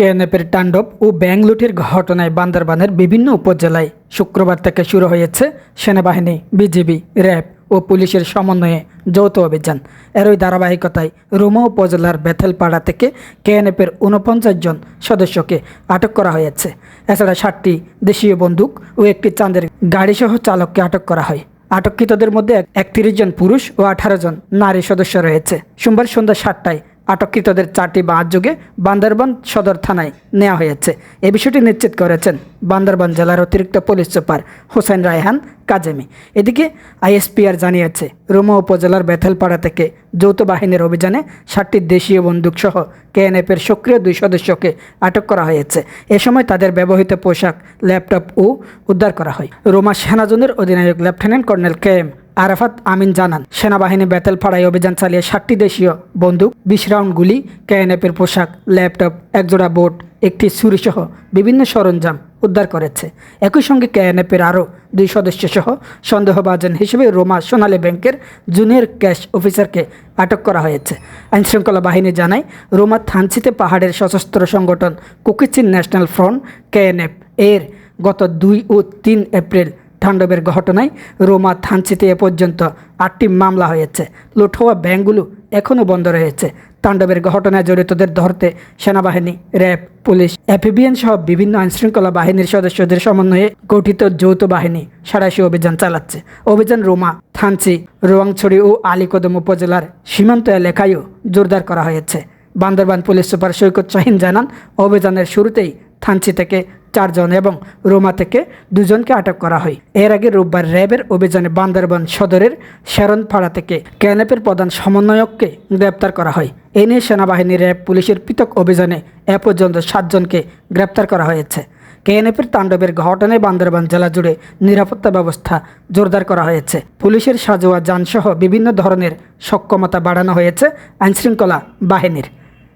কেএনএফের তাণ্ডব ও ব্যাংক লুটের ঘটনায় বান্দরবানের বিভিন্ন উপজেলায় শুক্রবার থেকে শুরু হয়েছে সেনাবাহিনী, বিজিবি, র্যাব ও পুলিশের সমন্বয়ে যৌথ অভিযান। এরই ধারাবাহিকতায় রুমা উপজেলার বেথেলপাড়া থেকে কেএনএফের উনপঞ্চাশ জন সদস্যকে আটক করা হয়েছে। এছাড়া ষাটটি দেশীয় বন্দুক ও একটি চাঁদের গাড়িসহ চালককে আটক করা হয়। আটককৃতদের মধ্যে একত্রিশ জন পুরুষ ও আঠারো জন নারী সদস্য রয়েছে। সোমবার সন্ধ্যা সাতটায় আটককৃতদের চারটি বাঁধ যোগে বান্দরবান সদর থানায় নেওয়া হয়েছে। এ বিষয়টি নিশ্চিত করেছেন বান্দরবান জেলার অতিরিক্ত পুলিশ সুপার হোসেন রায়হান কাজেমি। এদিকে আইএসপিআর জানিয়েছে, রুমা উপজেলার বেথেলপাড়া থেকে যৌথ বাহিনীর অভিযানে ষাটটি দেশীয় বন্দুকসহ কেএনএফের সক্রিয় দুই সদস্যকে আটক করা হয়েছে। এ সময় তাদের ব্যবহৃত পোশাক, ল্যাপটপ ও উদ্ধার করা হয়। রোমা সেনাজনের অধিনায়ক lieutenant colonel K M Arafat Amin জানান, সেনাবাহিনী বেতেলপাড়ায় অভিযান চালিয়ে ষাটটি দেশীয় বন্দুক, বিশ রাউন্ড গুলি, কেএনএফের পোশাক, ল্যাপটপ, একজোড়া বোট, একটি ছুরিসহ বিভিন্ন সরঞ্জাম উদ্ধার করেছে। একই সঙ্গে কেএনএফের আরও দুই সদস্য সহ সন্দেহভাজন হিসেবে রোমা সোনালী ব্যাংকের জুনিয়র ক্যাশ অফিসারকে আটক করা হয়েছে। আইনশৃঙ্খলা বাহিনী জানায়, রোমা থানচিতে পাহাড়ের সশস্ত্র সংগঠন কুকিচিন ন্যাশনাল ফ্রন্ট, কেএনএফ, এর গত দুই ও তিন এপ্রিল তাণ্ডবের ঘটনায় রোমা থানচিতে এ পর্যন্ত আটটি মামলা হয়েছে। লুট হওয়া ব্যাংকগুলো এখনও বন্ধ রয়েছে। তাণ্ডবের ঘটনায় জড়িতদের ধরতে সেনাবাহিনী, র্যাব, পুলিশ, এফিবিএন সহ বিভিন্ন আইনশৃঙ্খলা বাহিনীর সদস্যদের সমন্বয়ে গঠিত যৌথ বাহিনী সাড়াশি অভিযান চালাচ্ছে। অভিযান রোমা, থানচি, রোয়াংছড়ি ও আলীকদম উপজেলার সীমান্ত এলাকায়ও জোরদার করা হয়েছে। বান্দরবান পুলিশ সুপার সৈকত শাহিন জানান, অভিযানের শুরুতেই থানচি থেকে চারজন এবং রোমা থেকে দুজনকে আটক করা হয়। এর আগে রোববার র্যাবের অভিযানে বান্দরবান সদরের শেরনপাড়া থেকে ক্যানেপের প্রধান সমন্বয়ককে গ্রেপ্তার করা হয়। এ নিয়ে সেনাবাহিনী, র্যাব, পুলিশের পৃথক অভিযানে এ পর্যন্ত সাতজনকে গ্রেপ্তার করা হয়েছে। কেএনএফের তাণ্ডবের ঘটনায় বান্দরবান জেলা জুড়ে নিরাপত্তা ব্যবস্থা জোরদার করা হয়েছে। পুলিশের সাজোয়া যানসহ বিভিন্ন ধরনের সক্ষমতা বাড়ানো হয়েছে আইনশৃঙ্খলা বাহিনীর।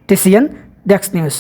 TCN desk news.